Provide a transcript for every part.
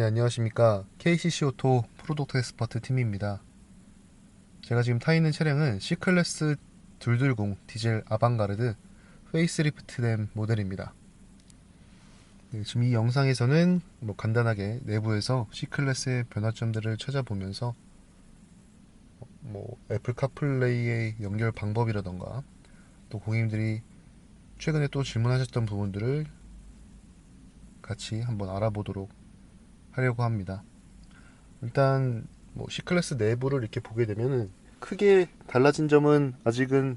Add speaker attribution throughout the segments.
Speaker 1: 네, 안녕하십니까. KCC 오토 프로덕트 엑스퍼트 팀입니다. 제가 지금 타 있는 차량은 C클래스 220 디젤 아방가르드 페이스리프트된 모델입니다. 네, 지금 이 영상에서는 뭐 간단하게 내부에서 C클래스의 변화점들을 찾아보면서 뭐 애플 카플레이의 연결 방법이라던가 또 고객님들이 최근에 또 질문하셨던 부분들을 같이 한번 알아보도록 하려고 합니다. 일단 뭐 C클래스 내부를 이렇게 보게 되면은 크게 달라진 점은 아직은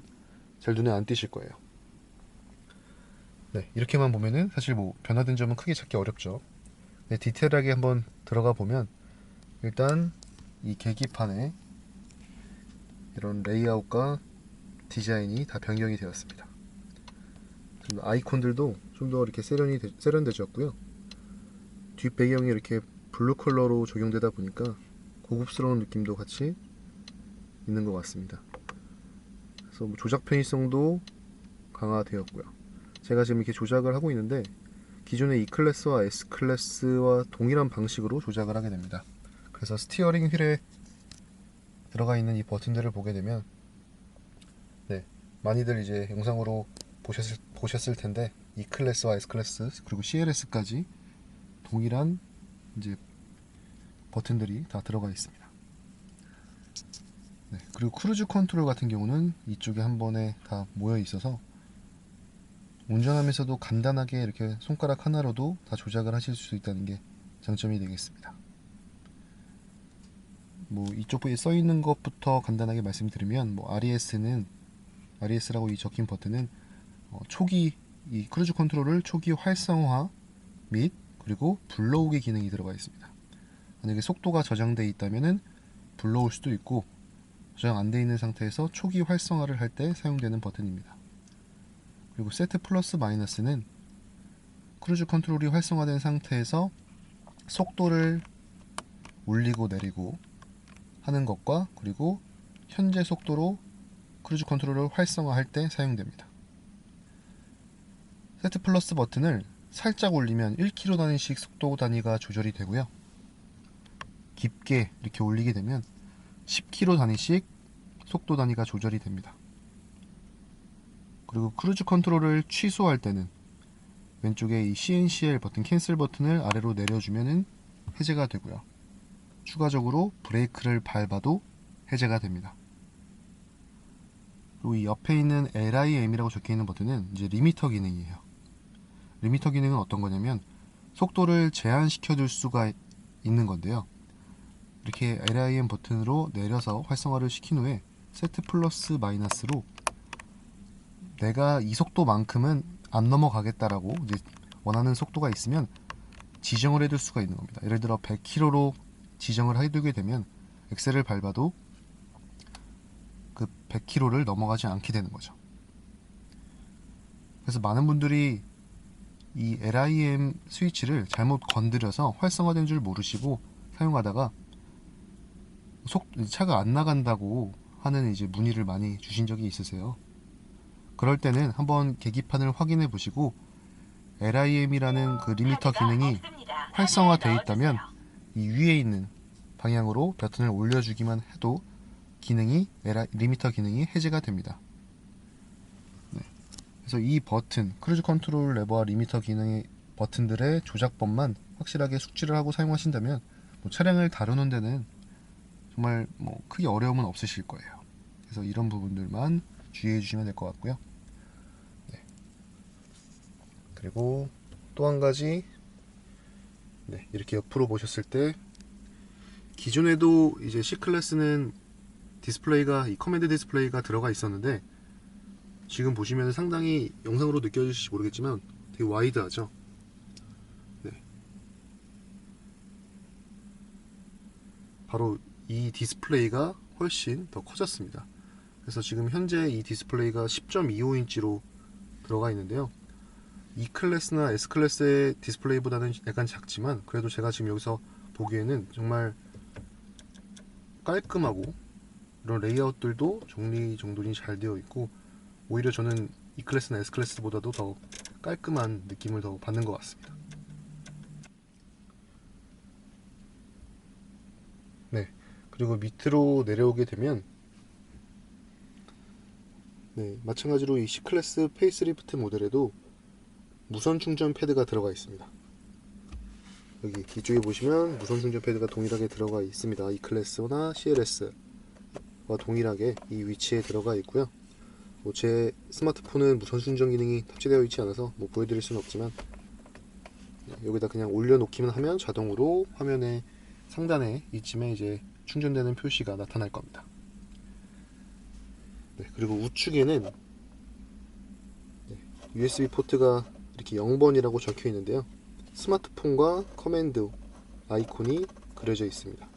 Speaker 1: 잘 눈에 안 띄실 거예요. 네, 이렇게만 보면은 사실 뭐 변화된 점은 크게 찾기 어렵죠. 네, 디테일하게 한번 들어가 보면 일단 이 계기판에 이런 레이아웃과 디자인이 다 변경이 되었습니다. 좀 아이콘들도 좀 더 이렇게 세련이 되- 세련되졌고요. 뒷 배경이 이렇게 블루 컬러로 적용되다 보니까 고급스러운 느낌도 같이 있는 것 같습니다. 그래서 뭐 조작 편의성도 강화되었고요. 제가 지금 이렇게 조작을 하고 있는데 기존의 E 클래스와 S 클래스와 동일한 방식으로 조작을 하게 됩니다. 그래서 스티어링 휠에 들어가 있는 이 버튼들을 보게 되면 네 많이들 이제 영상으로 보셨을 보셨을 텐데 E 클래스와 S 클래스 그리고 CLS까지 동일한 이제 버튼들이 다 들어가 있습니다. 네, 그리고 크루즈 컨트롤 같은 경우는 이쪽에 한 번에 다 모여 있어서 운전하면서도 간단하게 이렇게 손가락 하나로도 다 조작을 하실 수 있다는 게 장점이 되겠습니다. 뭐 이쪽 부에 써 있는 것부터 간단하게 말씀드리면 뭐 RES는 RES라고 이 적힌 버튼은 어, 초기 이 크루즈 컨트롤을 초기 활성화 및 그리고 불러오기 기능이 들어가 있습니다. 만약에 속도가 저장돼 있다면은 불러올 수도 있고 저장 안 돼 있는 상태에서 초기 활성화를 할 때 사용되는 버튼입니다. 그리고 세트 플러스 마이너스는 크루즈 컨트롤이 활성화된 상태에서 속도를 올리고 내리고 하는 것과 그리고 현재 속도로 크루즈 컨트롤을 활성화할 때 사용됩니다. 세트 플러스 버튼을 살짝 올리면 1km 단위씩 속도 단위가 조절이 되고요. 깊게 이렇게 올리게 되면 10km 단위씩 속도 단위가 조절이 됩니다. 그리고 크루즈 컨트롤을 취소할 때는 왼쪽에 이 CNCL 버튼 캔슬 버튼을 아래로 내려주면은 해제가 되고요. 추가적으로 브레이크를 밟아도 해제가 됩니다. 그리고 이 옆에 있는 LIM이라고 적혀 있는 버튼은 이제 리미터 기능이에요. 리미터 기능은 어떤 거냐면 속도를 제한시켜 줄 수가 있는 건데요. 이렇게 LIM 버튼으로 내려서 활성화를 시킨 후에 세트 플러스 마이너스로 내가 이 속도만큼은 안 넘어가겠다라고 이제 원하는 속도가 있으면 지정을 해둘 수가 있는 겁니다. 예를 들어 100km로 지정을 해두게 되면 엑셀을 밟아도 그 100km를 넘어가지 않게 되는 거죠. 그래서 많은 분들이 이 LIM 스위치를 잘못 건드려서 활성화된 줄 모르시고 사용하다가 속 차가 안 나간다고 하는 이제 문의를 많이 주신 적이 있으세요. 그럴 때는 한번 계기판을 확인해 보시고 LIM이라는 그 리미터 기능이 활성화돼 있다면 이 위에 있는 방향으로 버튼을 올려주기만 해도 기능이 리미터 기능이 해제가 됩니다. 네. 그래서 이 버튼 크루즈 컨트롤 레버와 리미터 기능의 버튼들의 조작법만 확실하게 숙지를 하고 사용하신다면 뭐 차량을 다루는 데는 정말 뭐 크게 어려움은 없으실 거예요. 그래서 이런 부분들만 주의해 주시면 될 것 같고요. 네. 그리고 또 한 가지 네, 이렇게 옆으로 보셨을 때 기존에도 이제 C 클래스는 디스플레이가 이 커맨드 디스플레이가 들어가 있었는데 지금 보시면 상당히 영상으로 느껴질지 모르겠지만 되게 와이드하죠. 네. 바로 이 디스플레이가 훨씬 더 커졌습니다. 그래서 지금 현재 이 디스플레이가 10.25인치로 들어가 있는데요. E 클래스나 S 클래스의 디스플레이보다는 약간 작지만 그래도 제가 지금 여기서 보기에는 정말 깔끔하고 이런 레이아웃들도 정리 정돈이 잘 되어 있고 오히려 저는 E 클래스나 S 클래스보다도 더 깔끔한 느낌을 더 받는 것 같습니다. 그리고 밑으로 내려오게 되면 네, 마찬가지로 이 C클래스 페이스리프트 모델에도 무선 충전 패드가 들어가 있습니다. 여기 이쪽에 보시면 무선 충전 패드가 동일하게 들어가 있습니다. 이 클래스나 CLS와 동일하게 이 위치에 들어가 있고요. 뭐 제 스마트폰은 무선 충전 기능이 탑재되어 있지 않아서 뭐 보여드릴 수는 없지만 네, 여기다 그냥 올려놓기만 하면 자동으로 화면에 상단에 이쯤에 이제 충전되는 표시가 나타날 겁니다. 네, 그리고 우측에는 네, USB 포트가 이렇게 0번이라고 적혀 있는데요. 스마트폰과 커맨드 아이콘이 그려져 있습니다.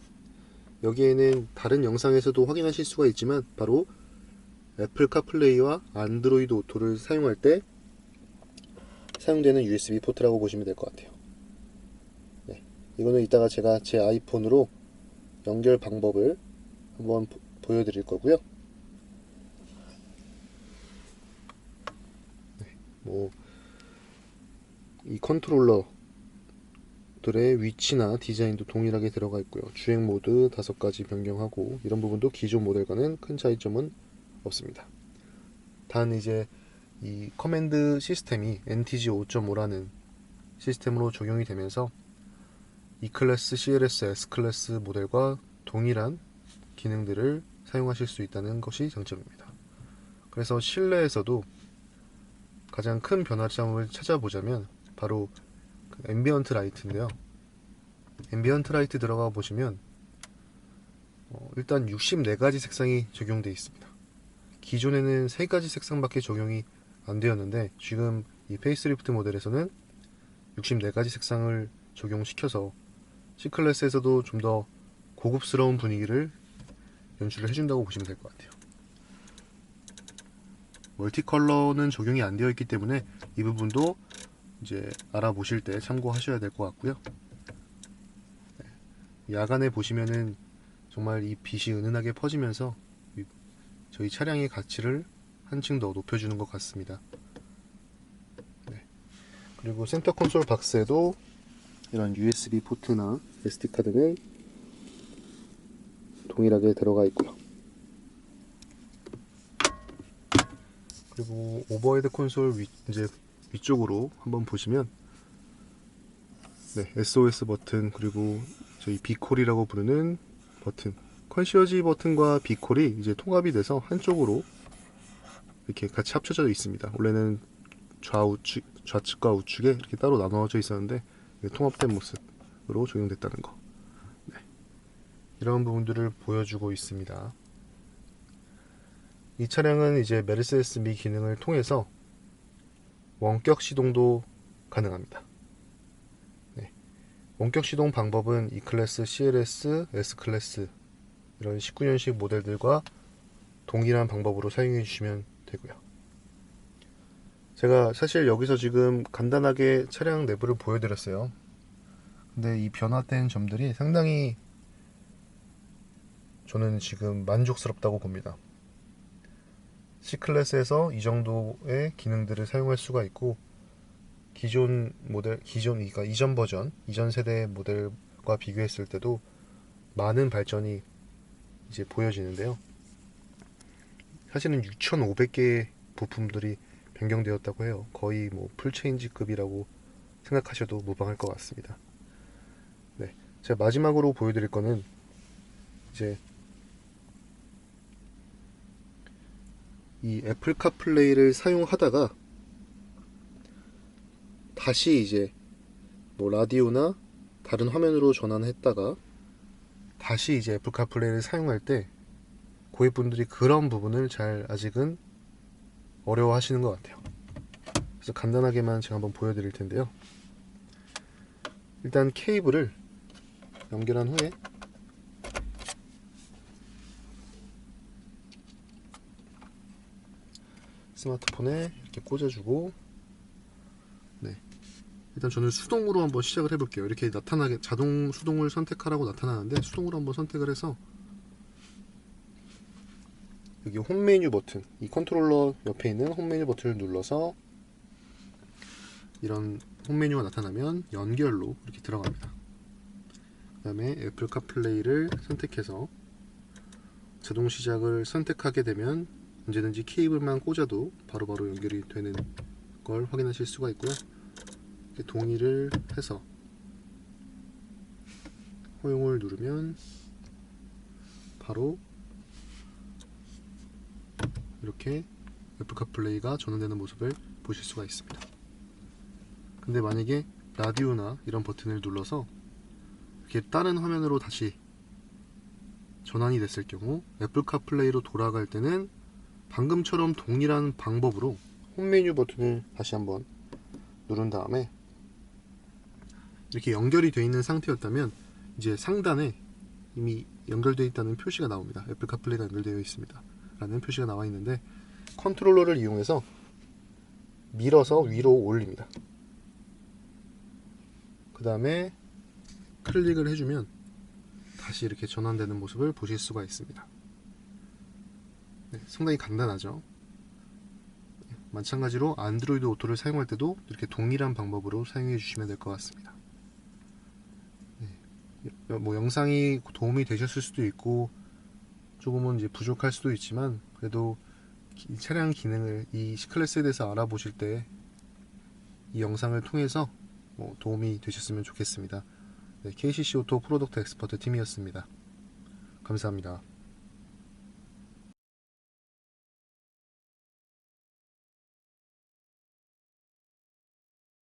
Speaker 1: 여기에는 다른 영상에서도 확인하실 수가 있지만 바로 애플 카플레이와 안드로이드 오토를 사용할 때 사용되는 USB 포트라고 보시면 될 것 같아요. 네, 이거는 이따가 제가 제 아이폰으로 연결 방법을 한번 보- 보여드릴 거고요. 뭐이 컨트롤러들의 위치나 디자인도 동일하게 들어가 있고요. 주행 모드 다섯 가지 변경하고 이런 부분도 기존 모델과는 큰 차이점은 없습니다. 단 이제 이 커맨드 시스템이 NTG 5.5라는 시스템으로 적용이 되면서 E 클래스, CLS, S 클래스 모델과 동일한 기능들을 사용하실 수 있다는 것이 장점입니다. 그래서 실내에서도 가장 큰 변화점을 찾아보자면 바로 그 앰비언트 라이트인데요. 앰비언트 라이트 들어가 보시면 어, 일단 64가지 색상이 적용되어 있습니다. 기존에는 3가지 색상밖에 적용이 안 되었는데 지금 이 페이스리프트 모델에서는 64가지 색상을 적용시켜서 C클래스에서도 좀 더 고급스러운 분위기를 연출을 해준다고 보시면 될 것 같아요. 멀티컬러는 적용이 안 되어 있기 때문에 이 부분도 이제 알아보실 때 참고하셔야 될 것 같고요. 네. 야간에 보시면은 정말 이 빛이 은은하게 퍼지면서 이- 저희 차량의 가치를 한층 더 높여주는 것 같습니다. 네. 그리고 센터 콘솔 박스에도 이런 USB 포트나 SD 카드는 동일하게 들어가 있고요. 그리고 오버헤드 콘솔 위, 이제 위쪽으로 한번 보시면 네, SOS 버튼 그리고 저희 비콜이라고 부르는 버튼 컨시어지 버튼과 비콜이 이제 통합이 돼서 한쪽으로 이렇게 같이 합쳐져 있습니다. 원래는 좌우측, 좌측과 우측에 이렇게 따로 나눠져 있었는데 통합된 모습으로 적용됐다는 거. 네. 이런 부분들을 보여주고 있습니다. 이 차량은 이제 메르세데스 미 기능을 통해서 원격 시동도 가능합니다. 네. 원격 시동 방법은 E 클래스, CLS, S 클래스 이런 19년식 모델들과 동일한 방법으로 사용해 주시면 되고요. 제가 사실 여기서 지금 간단하게 차량 내부를 보여드렸어요. 근데 이 변화된 점들이 상당히 저는 지금 만족스럽다고 봅니다. C클래스에서 이 정도의 기능들을 사용할 수가 있고 기존 모델, 기존 그러니까 이전 버전, 이전 세대 모델과 비교했을 때도 많은 발전이 이제 보여지는데요. 사실은 6,500개의 부품들이 변경되었다고 해요. 거의 뭐 풀체인지급이라고 생각하셔도 무방할 것 같습니다. 네, 제가 마지막으로 보여드릴 거는 이제 이 애플 카플레이를 사용하다가 다시 이제 뭐 라디오나 다른 화면으로 전환했다가 다시 이제 애플 카플레이를 사용할 때 고객분들이 그런 부분을 잘 아직은 어려워하시는 것 같아요. 그래서 간단하게만 제가 한번 보여드릴 텐데요. 일단 케이블을 연결한 후에 스마트폰에 이렇게 꽂아주고 네 일단 저는 수동으로 한번 시작을 해볼게요 이렇게 나타나게 자동 수동을 선택하라고 나타나는데 수동으로 한번 선택을 해서 여기 홈 메뉴 버튼 이 컨트롤러 옆에 있는 홈 메뉴 버튼을 눌러서 이런 홈 메뉴가 나타나면 연결로 이렇게 들어갑니다 그 다음에 애플 카플레이를 선택해서 자동 시작을 선택하게 되면 언제든지 케이블만 꽂아도 바로바로 연결이 되는 걸 확인하실 수가 있고요. 이렇게 동의를 해서 허용을 누르면 바로 이렇게 애플 카플레이가 전원되는 모습을 보실 수가 있습니다. 근데 만약에 라디오나 이런 버튼을 눌러서 이렇게 다른 화면으로 다시 전환이 됐을 경우 애플 카플레이로 돌아갈 때는 방금처럼 동일한 방법으로 홈 메뉴 버튼을 다시 한번 누른 다음에 이렇게 연결이 되어 있는 상태였다면 이제 상단에 이미 연결되어 있다는 표시가 나옵니다. 애플 카플레이가 연결되어 있습니다. 라는 표시가 나와 있는데 컨트롤러를 이용해서 밀어서 위로 올립니다. 그 다음에 클릭을 해주면 다시 이렇게 전환되는 모습을 보실 수가 있습니다. 네, 상당히 간단하죠. 마찬가지로 안드로이드 오토를 사용할 때도 이렇게 동일한 방법으로 사용해 주시면 될 것 같습니다. 네, 뭐 영상이 도움이 되셨을 수도 있고 조금은 이제 부족할 수도 있지만 그래도 이 차량 기능을 이 C클래스에 대해서 알아보실 때 이 영상을 통해서 뭐 도움이 되셨으면 좋겠습니다. 네, KCC 오토 프로덕트 엑스퍼트 팀이었습니다. 감사합니다.